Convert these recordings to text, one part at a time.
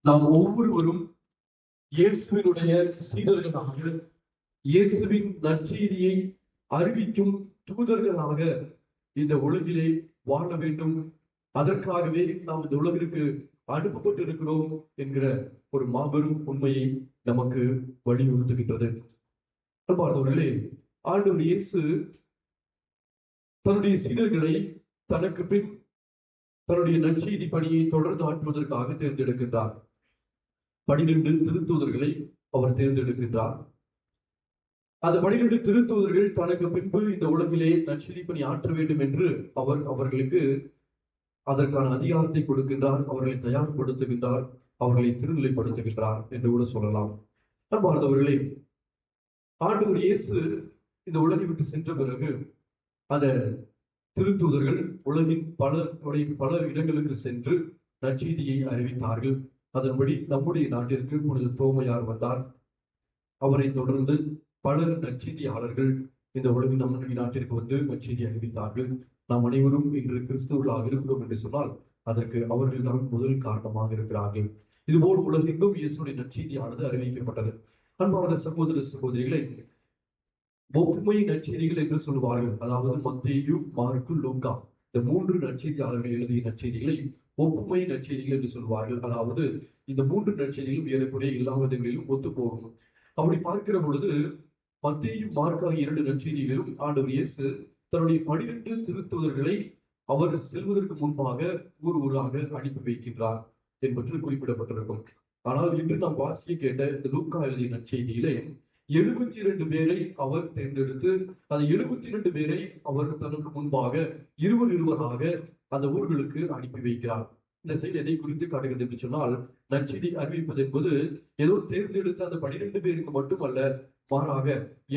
நாம் ஒவ்வொருவரும் இயேசுவினுடைய சீடர்களாக இயேசுவின் நற்செய்தியை அறிவிக்கும் தூதர்களாக இந்த உலகிலே வாழ வேண்டும். அதற்காகவே நாம் இந்த உலகிற்கு அனுப்பப்பட்டிருக்கிறோம் என்கிற ஒரு மாபெரும் உண்மையை நமக்கு வலியுறுத்துகின்றது. பார்த்தவர்களே ஆண்டவர் இயேசு தன்னுடைய சீடர்களை தனக்கு பின் தன்னுடைய நற்செய்தி பணியை தொடர்ந்து ஆற்றுவதற்காக தேர்ந்தெடுக்கின்றார். பனிரெண்டு திருத்தூதர்களை அவர் தேர்ந்தெடுக்கின்றார். அந்த பனிரெண்டு திருத்தூதர்கள் தனக்கு பின்பு இந்த உலகிலே நற்செய்தி பணி ஆற்ற வேண்டும் என்று அவர் அவர்களுக்கு அதற்கான அதிகாரத்தை கொடுக்கின்றார் அவர்களை தயார்படுத்துகின்றார் அவர்களை திருநிலைப்படுத்துகின்றார் என்று கூட சொல்லலாம். அன்பார்ந்தவர்களே ஆண்டவர் இயேசு இந்த உலகை விட்டு சென்ற பிறகு அந்த திருத்தூதர்கள் உலகின் பல பல இடங்களுக்கு சென்று நற்செய்தியை அறிவித்தார்கள். அதன்படி நம்முடைய நாட்டிற்கு புனித தோமையார் வந்தார். அவரை தொடர்ந்து பல நற்செய்தியாளர்கள் இந்த உலகின் நம்முடைய நாட்டிற்கு வந்து நற்செய்தி அறிவித்தார்கள். நாம் அனைவரும் இன்று கிறிஸ்துவர்களாக இருக்கிறோம் என்று சொன்னால் அதற்கு அவர்கள் தான் முதல் காரணமாக இருக்கிறார்கள். இதுபோல் உலகெங்கும் இயேசுடைய நற்செய்தியானது அறிவிக்கப்பட்டது. அன்பான சகோதர சகோதரிகளை ஒப்புமை நற்செய்திகள் என்று சொல்லுவார்கள். அதாவது மத்தேயு மார்க்கு லூக்கா. இந்த மூன்று நற்செய்தியாளர்கள் எழுதிய நற்செய்திகளை ஒப்புமை நற்செய்திகள் என்று சொல்வார்கள் அதாவது இந்த மூன்று நற்செய்திகளும் ஏறக்குறைய எல்லா விதங்களிலும் ஒத்து போகும் அப்படி பார்க்கிற பொழுது மத்தேயு மார்க் ஆகிய இரண்டு நற்செய்திகளிலும் ஆண்டவர் இயேசு தன்னுடைய பனிரெண்டு திருத்துவர்களை அவர் செல்வதற்கு முன்பாக ஊர் ஊராக அனுப்பி வைக்கின்றார் என்பது குறிப்பிடப்பட்டிருக்கும். ஆனால் இன்று நாம் வாசிய கேட்ட இந்த லூக்கா எழுதிய நற்செய்தியிலே எழுபத்தி இரண்டு பேரை அவர் தேர்ந்தெடுத்து அந்த எழுபத்தி இரண்டு பேரை அவர் தனக்கு முன்பாக இருவர் இருவராக அந்த ஊர்களுக்கு அனுப்பி வைக்கிறார். இந்த செய்தி எதை குறித்து காட்டுகிறது என்று சொன்னால் நற்செய்தி அறிவிப்பது என்பது ஏதோ தேர்ந்தெடுத்த அந்த பனிரெண்டு பேருக்கு மட்டுமல்ல மாறாக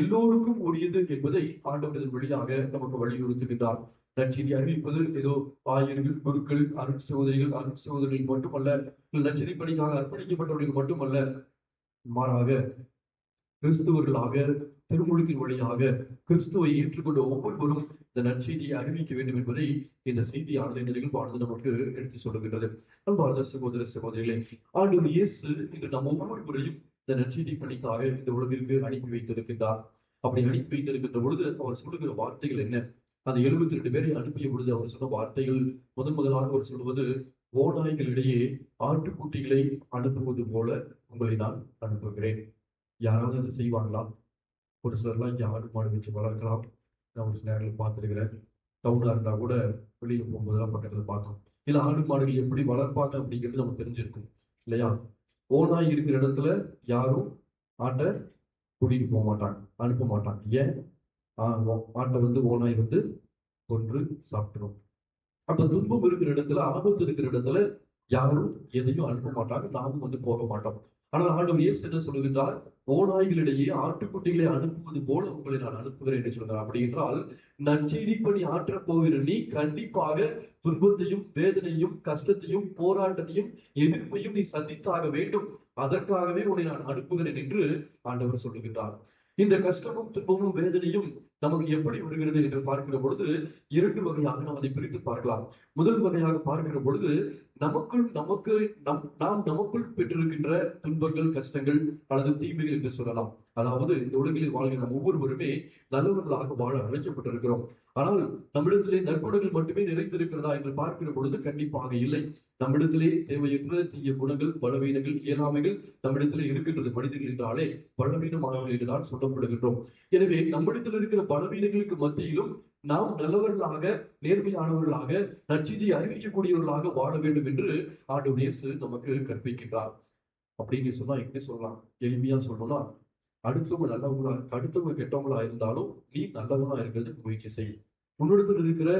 எல்லோருக்கும் உரியது என்பதை ஆண்டவரது வழியாக நமக்கு வலியுறுத்துகின்றார். நற்செய்தி அறிவிப்பது ஏதோ ஆயர்கள் குருக்கள் அருட் சகோதரிகள் அருட் சகோதரிகள் மட்டுமல்ல இல்லை பணிக்காக அர்ப்பணிக்கப்பட்டவர்களுக்கு மட்டுமல்ல மாறாக கிறிஸ்துவர்களாக திருமுழுக்கின் வழியாக கிறிஸ்துவை ஏற்றுக்கொண்ட ஒவ்வொருவரும் இந்த நற்செய்தியை அறிவிக்க வேண்டும் என்பதை இந்த செய்தியானது இந்த நிகழ்வானது நமக்கு எடுத்து சொல்லுகின்றது. அன்பார்ந்த சகோதர சகோதரிகளே ஆண்டவர் இயேசு இன்று நம் ஒவ்வொருவரையும் இந்த நற்செய்தி பணிக்காக இந்த உலகிற்கு அனுப்பி வைத்திருக்கின்றார். அப்படி அனுப்பி வைத்திருக்கின்ற பொழுது அவர் சொல்லுகிற வார்த்தைகள் என்ன? அந்த எழுபத்தி ரெண்டு பேரை அனுப்பிய பொழுது அவர் சொன்ன வார்த்தைகள் முதன் முதலாக அவர் சொல்வது ஓநாய்களிடையே ஆட்டுக்குட்டிகளை அனுப்புவது போல உங்களை நான் அனுப்புகிறேன். யாராவது அதை செய்வாங்களா? ஒரு சிலர்லாம் இங்கே ஆடு மாடு வச்சு வளர்க்கலாம். நான் ஒரு சில நேரங்களில் பார்த்துருக்கிறேன். டவுனாக இருந்தால் கூட வெளியில் போகும்போதெல்லாம் பக்கத்தில் பார்த்தோம் இல்லை ஆடு மாடுகள் எப்படி வளர்ப்பாங்க அப்படிங்கிறது நமக்கு தெரிஞ்சிருக்கும். இல்லையா? ஓனாய் இருக்கிற இடத்துல யாரும் ஆட்டை கூட்டிகிட்டு போக மாட்டாங்க அனுப்ப மாட்டாங்க. ஏன்? ஆட்டை வந்து ஓனாய் வந்து கொன்று சாப்பிட்டுரும் அப்போ துன்பம் இருக்கிற இடத்துல ஆபத்து இருக்கிற இடத்துல யாரும் எதையும் அனுப்ப மாட்டாங்க. நாமும் வந்து போக மாட்டோம். ஆனால் ஆண்டவர் இயேசு என்ன சொல்லுகின்றார்? ஓநாய்களிடையே ஆட்டுக்குட்டிகளை அனுப்புவது போல உங்களை நான் அனுப்புகிறேன் என்று சொல்கிறார் அப்படி என்றால் நற்செய்தி பணி ஆற்றப் போகிற நீ கண்டிப்பாக துன்பத்தையும் வேதனையும் கஷ்டத்தையும் போராட்டத்தையும் எதிர்ப்பையும் நீ சந்தித்தாக வேண்டும். அதற்காகவே உன்னை நான் அனுப்புகிறேன் என்று ஆண்டவர் சொல்லுகின்றார். இந்த கஷ்டமும் துன்பமும் வேதனையும் நமக்கு எப்படி வருகிறது என்று பார்க்கிற பொழுது இரண்டு வகையாக நாம் அதை பிரித்து பார்க்கலாம். முதல் வகையாக பார்க்கிற பொழுது நமக்குள் நமக்கு நம் நாம் நமக்குள் பெற்றிருக்கின்ற துன்பங்கள் கஷ்டங்கள் அல்லது தீமைகள் என்று சொல்லலாம். அதாவது இந்த உலகில் வாழ்கிற நம் ஒவ்வொருவருமே நல்லவர்களாக வாழ அழைக்கப்பட்டிருக்கிறோம். ஆனால் நம்மிடத்திலே நற்குணங்கள் மட்டுமே நிறைந்திருக்கிறதா என்று பார்க்கிற பொழுது கண்டிப்பாக இல்லை. நம்மிடத்திலே தேவையற்ற தீய குணங்கள் பலவீனங்கள் இயலாமைகள் நம்மிடத்திலே இருக்கின்றது. மனிதர்கள் என்றாலே பலவீனமானவர்கள் என்றுதான் சொல்லப்படுகின்றோம். எனவே நம்மிடத்தில் இருக்கிற பலவீனங்களுக்கு மத்தியிலும் நாம் நல்லவர்களாக நேர்மையானவர்களாக நற்செய்தியை அறிவிக்கக்கூடியவர்களாக வாழ வேண்டும் என்று ஆண்டு இயேசு நமக்கு கற்பிக்கின்றார். அப்படின்னு சொன்னா எப்படி சொல்லலாம்? எளிமையா சொல்லணும்னா அடுத்தவங்க நல்லவங்களா அடுத்தவங்க கெட்டவங்களா இருந்தாலும் நீ நல்லவனா இருக்கிறதுக்கு முயற்சி செய். உன்னிடத்தில் இருக்கிற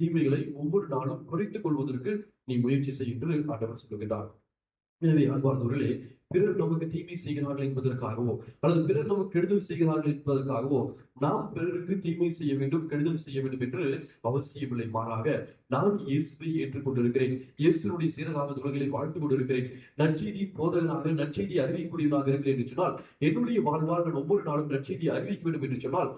தீமைகளை ஒவ்வொரு நாளும் குறைத்துக் கொள்வதற்கு நீ முயற்சி செய் என்று ஆண்டவர் சொல்லுகிறார் எனவே அன்பார்ந்தவர்களே பிறர் நமக்கு தீமை செய்கிறார்கள் என்பதற்காகவோ அல்லது பிறர் நமக்கு கெடுதல் செய்கிறார்கள் என்பதற்காகவோ நாம் பிறருக்கு தீமை செய்ய வேண்டும் கெடுதல் செய்ய வேண்டும் என்று அவசியமில்லை. மாறாக நான் இயேசுவை ஏற்றுக்கொண்டிருக்கிறேன். இயேசுனுடைய சீரராக உலகளை வாழ்த்து கொண்டிருக்கிறேன். நற்செய்தி போதகனாக நற்செய்தி அறிவிக்கூடியவனாக இருக்கிறேன் என்று சொன்னால் என்னுடைய வாழ்வாளர்கள் ஒவ்வொரு நாளும் நற்செய்தியை அறிவிக்க வேண்டும் என்று சொன்னால்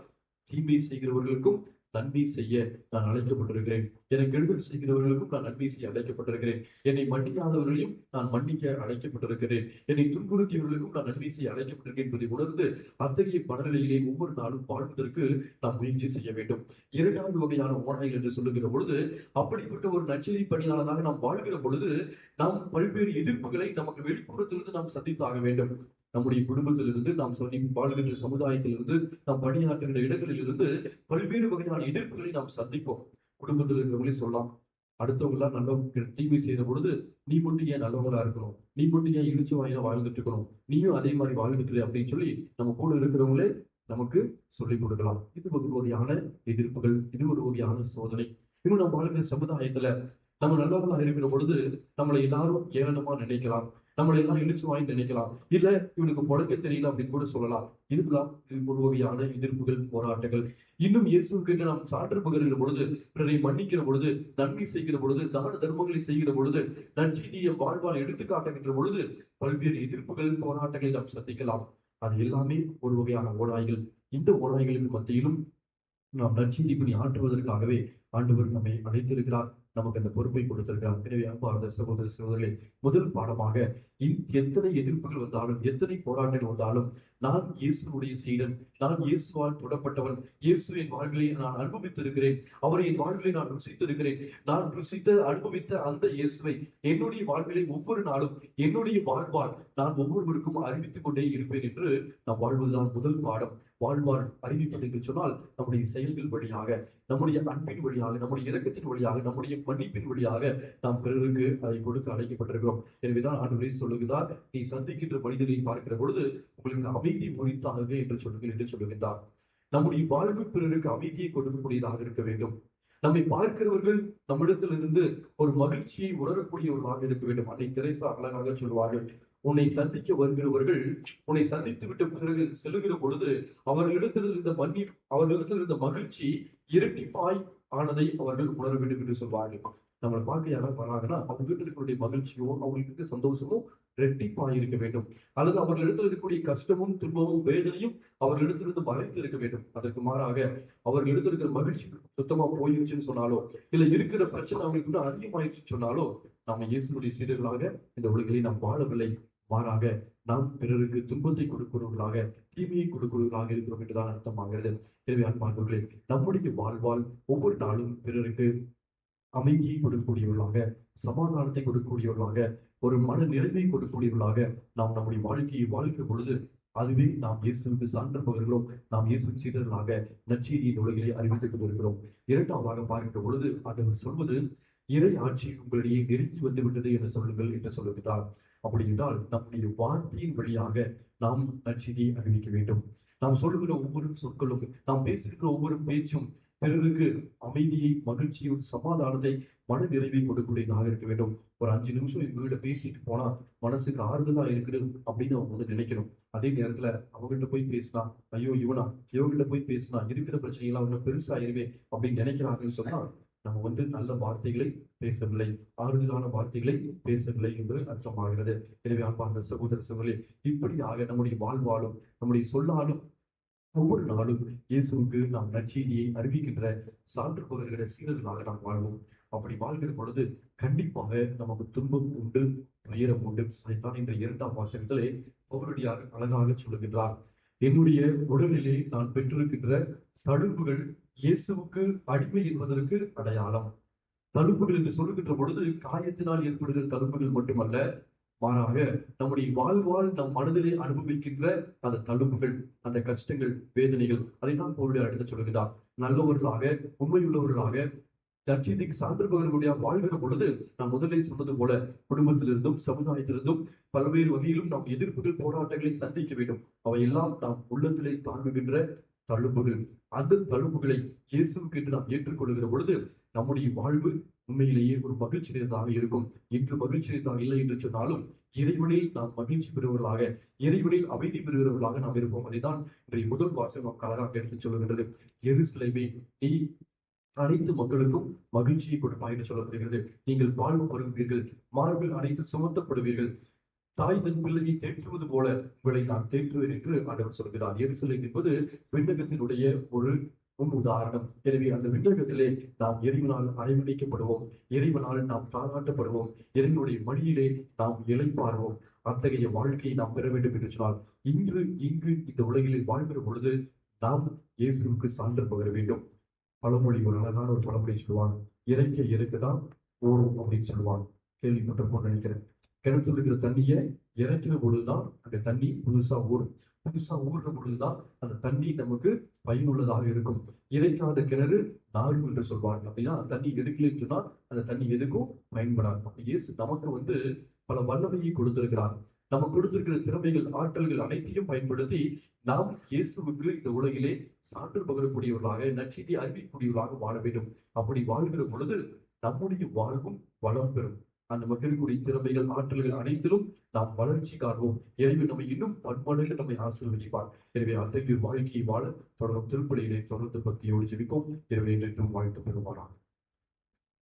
தீமை செய்கிறவர்களுக்கும் நன்மை செய்ய நான் அழைக்கப்பட்டிருக்கிறேன். எனக்கு கெடுதல் செய்கிறவர்களுக்கும் நான் நன்மை செய்ய அழைக்கப்பட்டிருக்கிறேன். என்னை மன்னிக்காதவர்களையும் நான் மன்னிக்க அழைக்கப்பட்டிருக்கிறேன். என்னை துன்புறுத்தியவர்களுக்கும் நான் நன்மை செய்ய அழைக்கப்பட்டிருக்கேன் என்பதை உணர்ந்து அத்தகைய மனநிலையிலே ஒவ்வொரு நாளும் வாழ்வதற்கு நாம் முயற்சி செய்ய வேண்டும். இரண்டாவது வகையான ஓநாய்கள் என்று சொல்லுகிற பொழுது அப்படிப்பட்ட ஒரு நச்சரி பணியாளராக நாம் வாழ்கிற பொழுது நாம் பல்வேறு எதிர்ப்புகளை நமக்கு வெளிப்புறத்திலிருந்து நாம் சந்தித்தாக வேண்டும். நம்முடைய குடும்பத்திலிருந்து நாம் சொல்லி வாழ்கின்ற சமுதாயத்திலிருந்து நாம் பணியாற்றுகின்ற இடங்களிலிருந்து பல்வேறு வகையான எதிர்ப்புகளை நாம் சந்திப்போம். குடும்பத்தில் இருக்கிறவங்களே சொல்லலாம் அடுத்தவங்களாம் எல்லாம் நல்லவங்க தீமை செய்த பொழுது நீ மட்டும் ஏன் நல்லவங்களா இருக்கணும்? நீ மட்டும் ஏன் இழுச்சி வாயில வாழ்ந்துட்டு இருக்கணும்? நீயும் அதே மாதிரி வாழ்ந்துட்டு அப்படின்னு சொல்லி நம்ம கூட இருக்கிறவங்களே நமக்கு சொல்லிக் கொடுக்கலாம். இது ஒரு வகையான எதிர்ப்புகள் இது ஒரு வகையான சோதனை. இன்னும் நம்ம வாழ்கிற சமுதாயத்துல நம்ம நல்லவங்களா இருக்கிற பொழுது நம்மளை எல்லாரும் ஏளனமா நினைக்கலாம். நம்மளை எல்லாம் இடிச்சு வாங்கி நினைக்கலாம் இல்ல இவனுக்கு பொழைக்க தெரியல அப்படின்னு கூட சொல்லலாம். இதுக்கெல்லாம் இது ஒரு வகையான எதிர்ப்புகள் போராட்டங்கள். இன்னும் இயேசுக்கு நாம் சான்று பகிர்கிற பொழுது பிறரை மன்னிக்கிற பொழுது நன்மை செய்கிற பொழுது தான தர்மங்களை செய்கிற பொழுது நற்செய்தியை வாழ்வால் எடுத்து காட்டுகின்ற பொழுது பல்வேறு எதிர்ப்புகள் போராட்டங்களை நாம் சந்திக்கலாம். அது எல்லாமே ஒரு வகையான ஓநாய்கள். இந்த ஓநாய்களுக்கு மத்தியிலும் நாம் நற்செய்திப்படி ஆற்றுவதற்காகவே ஆண்டவர் நம்மை அழைத்திருக்கிறார். நமக்கு அந்த பொறுப்பை கொடுத்திருக்கிறார். எனவே அன்பார்ந்த சகோதர சகோதரர்களே முதல் பாடமாக இன் எத்தனை எதிர்ப்புகள் வந்தாலும் எத்தனை போராட்டங்கள் வந்தாலும் நான் இயேசுடைய சீடன் நான் இயேசுவால் தொடப்பட்டவன் இயேசுவின் வாழ்விலை நான் அனுபவித்திருக்கிறேன் அவரை என் வாழ்விலை நான் ருசித்திருக்கிறேன் நான் ருசித்த அனுபவித்த அந்த இயேசுவை என்னுடைய வாழ்விலை ஒவ்வொரு நாளும் என்னுடைய வாழ்வால் நான் ஒவ்வொருவருக்கும் அறிவித்துக் கொண்டே இருப்பேன் என்று நாம் வாழ்வதுதான் முதல் பாடம். வாழ்வார் அறிவிப்பது என்று சொன்னால் நம்முடைய செயல்கள் வழியாக நம்முடைய அன்பின் வழியாக நம்முடைய இறக்கத்தின் வழியாக நம்முடைய மன்னிப்பின் வழியாக நாம் பிறருக்கு அதை கொடுத்து அழைக்கப்பட்டிருக்கிறோம். எனவேதான் ஆண்டு சொல்லுகிறார் நீ சந்திக்கின்ற மனிதரை பார்க்கிற பொழுது உங்களுக்கு அமைதி உரித்தாக என்று சொல்லுங்கள் என்று சொல்லுகின்றார். நம்முடைய வாழ்வு பிறருக்கு அமைதியை கொடுக்கக்கூடியதாக இருக்க வேண்டும். நம்மை பார்க்கிறவர்கள் நம்மிடத்திலிருந்து ஒரு மகிழ்ச்சியை உணரக்கூடியவர்களாக இருக்க வேண்டும். அன்னை திரைசா அழகாக சொல்வார்கள் உன்னை சந்திக்க வருகிறவர்கள் உன்னை சந்தித்து விட்டு பிறகு செல்லுகிற பொழுது அவர்களிடத்தில் இருந்த மன்னி அவர்களிடத்தில் இருந்த மகிழ்ச்சி இரட்டிப்பாய் ஆனதை அவர்கள் உணர வேண்டும் என்று சொல்வார்கள். நம்மளை பார்க்க யாராவது வராங்கன்னா அவங்க வீட்டில் இருக்கக்கூடிய மகிழ்ச்சியோ அவங்களுக்கு இருக்க சந்தோஷமோ ரெட்டிப்பாய் இருக்க வேண்டும். அல்லது அவர்களிடத்தில் இருக்கக்கூடிய கஷ்டமும் துன்பமும் வேதனையும் அவர்களிடத்திலிருந்து மறைத்து இருக்க வேண்டும். அதற்கு மாறாக அவர்களிடத்தில் இருக்கிற மகிழ்ச்சி சுத்தமா போயிருச்சுன்னு சொன்னாலோ இல்ல இருக்கிற பிரச்சனை அவங்களுக்கு இன்னும் அதிகமாயிருச்சுன்னு சொன்னாலோ நம்ம இயேசுடைய சீடர்களாக இந்த உலகிலே நாம் வாழவில்லை. மாறாக நாம் பிறருக்கு துன்பத்தை கொடுக்கிறவர்களாக தீமையை கொடுக்கிறவர்களாக இருக்கிறோம் என்றுதான் அர்த்தமாகிறது. எனவே அன்பார்களே நம்முடைய வாழ்வால் ஒவ்வொரு நாளும் பிறருக்கு அமைதியை கொடுக்கக்கூடியவர்களாக சமாதானத்தை கொடுக்கக்கூடியவர்களாக ஒரு மன நிறைவை கொடுக்கக்கூடியவர்களாக நாம் நம்முடைய வாழ்க்கையை வாழ்கிற பொழுது அதுவே நாம் இயேசுக்கு சான்று நாம் இயேசு சீடர்களாக நற்செய்தியின் உலகிலே அறிவித்துக் கொண்டிருக்கிறோம். இரண்டாவதாக பார்க்கிற பொழுது ஆண்டவர் சொல்வது இறை ஆட்சி உங்களிடையே நெருங்கி வந்து விட்டது என்று சொல்லுங்கள் என்று சொல்லுகிறார் அப்படி என்றால் நம்முடைய வார்த்தையின் வழியாக நாம் நற்செய்தியை அறிவிக்க வேண்டும். நாம் சொல்லுகிற ஒவ்வொரு சொற்களும் நாம் பேசுகிற ஒவ்வொரு பேச்சும் பிறருக்கு அமைதியை மகிழ்ச்சியும் சமாதானத்தை மன நிறைவை கொடுக்கக்கூடியதாக இருக்க வேண்டும். ஒரு அஞ்சு நிமிஷம் எங்க பேசிட்டு போனா மனசுக்கு ஆறுதலா இருக்குது அப்படின்னு அவங்க வந்து நினைக்கணும். அதே நேரத்துல அவங்ககிட்ட போய் பேசினா ஐயோ இவனா இவங்கிட்ட போய் பேசினா இருக்கிற பிரச்சனைகள்லாம் இன்னும் பெருசாயிருவே அப்படின்னு நினைக்கிறாங்கன்னு சொன்னா நம்ம வந்து நல்ல வார்த்தைகளை பேசவில்லை ஆறுதலான வார்த்தைகளை பேசவில்லை என்று அர்த்தமாகிறது. எனவே அன்பார்ந்த சகோதர சகோதரி இப்படியாக நம்முடைய வாழ்வாலும் நம்முடைய சொல்லாலும் ஒவ்வொரு நாளும் இயேசுவுக்கு நாம் நற்செய்தியை அறிவிக்கின்ற சான்று பகர்கிற சீரர்களாக நாம் வாழ்வோம். அப்படி வாழ்கிற பொழுது கண்டிப்பாக நமக்கு துன்பம் உண்டு துயரம் உண்டு. அதைத்தான் இந்த இரண்டாம் வாசகத்திலே பவுரடியார் அழகாக சொல்லுகின்றார். என்னுடைய உடலிலே நான் பெற்றிருக்கின்ற தழும்புகள் இயேசுவுக்கு அடிமை என்பதற்கு அடையாளம். தழும்புகள் என்று சொல்லுகின்ற பொழுது காயத்தினால் ஏற்படுகிற தழும்புகள் மட்டுமல்ல மாறாக நம்முடைய வாழ்வால் நம் மனதிலே அனுபவிக்கின்ற அந்த தழும்புகள் அந்த கஷ்டங்கள் வேதனைகள் அதைத்தான் பொருளை அடுத்து சொல்கிறார் நல்லவர்களாக உண்மையுள்ளவர்களாக நற்செய்திக்கு சான்றுபவர்களுடைய வாழ்கிற பொழுது நான் முதலே சொன்னது போல குடும்பத்திலிருந்தும் சமுதாயத்திலிருந்தும் பல்வேறு வகையிலும் நாம் எதிர்ப்புகள் போராட்டங்களை சந்திக்க வேண்டும். அவையெல்லாம் நாம் உள்ளத்திலே தாங்குகின்ற தழும்புகள் அந்த தழும்புகளை இயேசுவுக்கு என்று நாம் ஏற்றுக்கொள்கிற பொழுது நம்முடைய வாழ்வு உண்மையிலேயே ஒரு மகிழ்ச்சி நிறைந்ததாக இருக்கும். இன்று மகிழ்ச்சி நிறைந்ததாக இல்லை என்று சொன்னாலும் இறைவனில் நாம் மகிழ்ச்சி பெறுவர்களாக இறைவனில் அமைதி பெறுகிறவர்களாக நாம் இருப்போம். அதைதான் இன்றைய முதல் வாசகம் நமக்கு அழகாக எடுத்துச் சொல்லுகின்றது. எருசலேமே நீ அனைத்து மக்களுக்கும் மகிழ்ச்சியை கொடுப்பாய் என்று சொல்லப்படுகிறது. நீங்கள் வாழ்வு பருகுவீர்கள். மார்பில் அனைத்து சுமத்தப்படுவீர்கள். தாய் தன் பிள்ளையை தேற்றுவது போல உங்களை நான் தேற்றுவேன் என்று ஆண்டவர் சொல்கிறார். எரிசலை என்பது விண்ணகத்தினுடைய ஒரு முன் உதாரணம் எனவே அந்த விண்ணகத்திலே நாம் இறைவனால் அரவணைக்கப்படுவோம். இறைவனால் நாம் தாளாட்டப்படுவோம். இறைவனுடைய மடியிலே நாம் இளைப்பாறுவோம். அத்தகைய வாழ்க்கையை நாம் பெற வேண்டும் என்று சொன்னால் இன்று இங்கு இந்த உலகிலே வாழ்கிற பொழுது நாம் இயேசுவுக்கு சான்று பகிர வேண்டும். பழமொழி ஒரு அழகான ஒரு பழமொழி சொல்லுவாங்க இறைக்க இறைக்கதான் ஓடும் அப்படின்னு சொல்லுவான். கேள்வி மட்டும் நினைக்கிறேன். கிணத்துல இருக்கிற தண்ணியை இறைக்கிற பொழுதுதான் அந்த தண்ணி புதுசா ஊறும். புதுசா ஊறுற பொழுதுதான் அந்த தண்ணி நமக்கு பயனுள்ளதாக இருக்கும். இறைக்காத கிணறு நாரும் என்று சொல்வார்கள். அப்படின்னா தண்ணி எடுக்கலைன்னு சொன்னா அந்த தண்ணி எதுக்கும் பயன்படாது. அப்ப இயேசு நமக்கு வந்து பல வல்லமையை கொடுத்திருக்கிறார். நம்ம கொடுத்திருக்கிற திறமைகள் ஆற்றல்கள் அனைத்தையும் பயன்படுத்தி நாம் இயேசுவுக்கு இந்த உலகிலே சான்று பகரக்கூடியவர்களாக நற்செய்தி அறிவிக்கக்கூடியவர்களாக வாழ வேண்டும். அப்படி வாழ்கிற பொழுது நம்முடைய வாழ்வும் வளம் பெறும். அந்த மகிழ்வுடைய திறமைகள் ஆற்றல்கள் அனைத்திலும் நாம் வளர்ச்சி காண்போம். எனவே நம்மை இன்னும் பன்மடங்கு நம்மை ஆசீர்வதிப்பார். எனவே அத்தகைய வாழ்க்கையை வாழ தொடரும் திருப்பலியிலே தொடர்ந்து பக்தியோடு ஜெபிப்போம். எனவே என்றும் வாழ்த்து பெறுவாராம்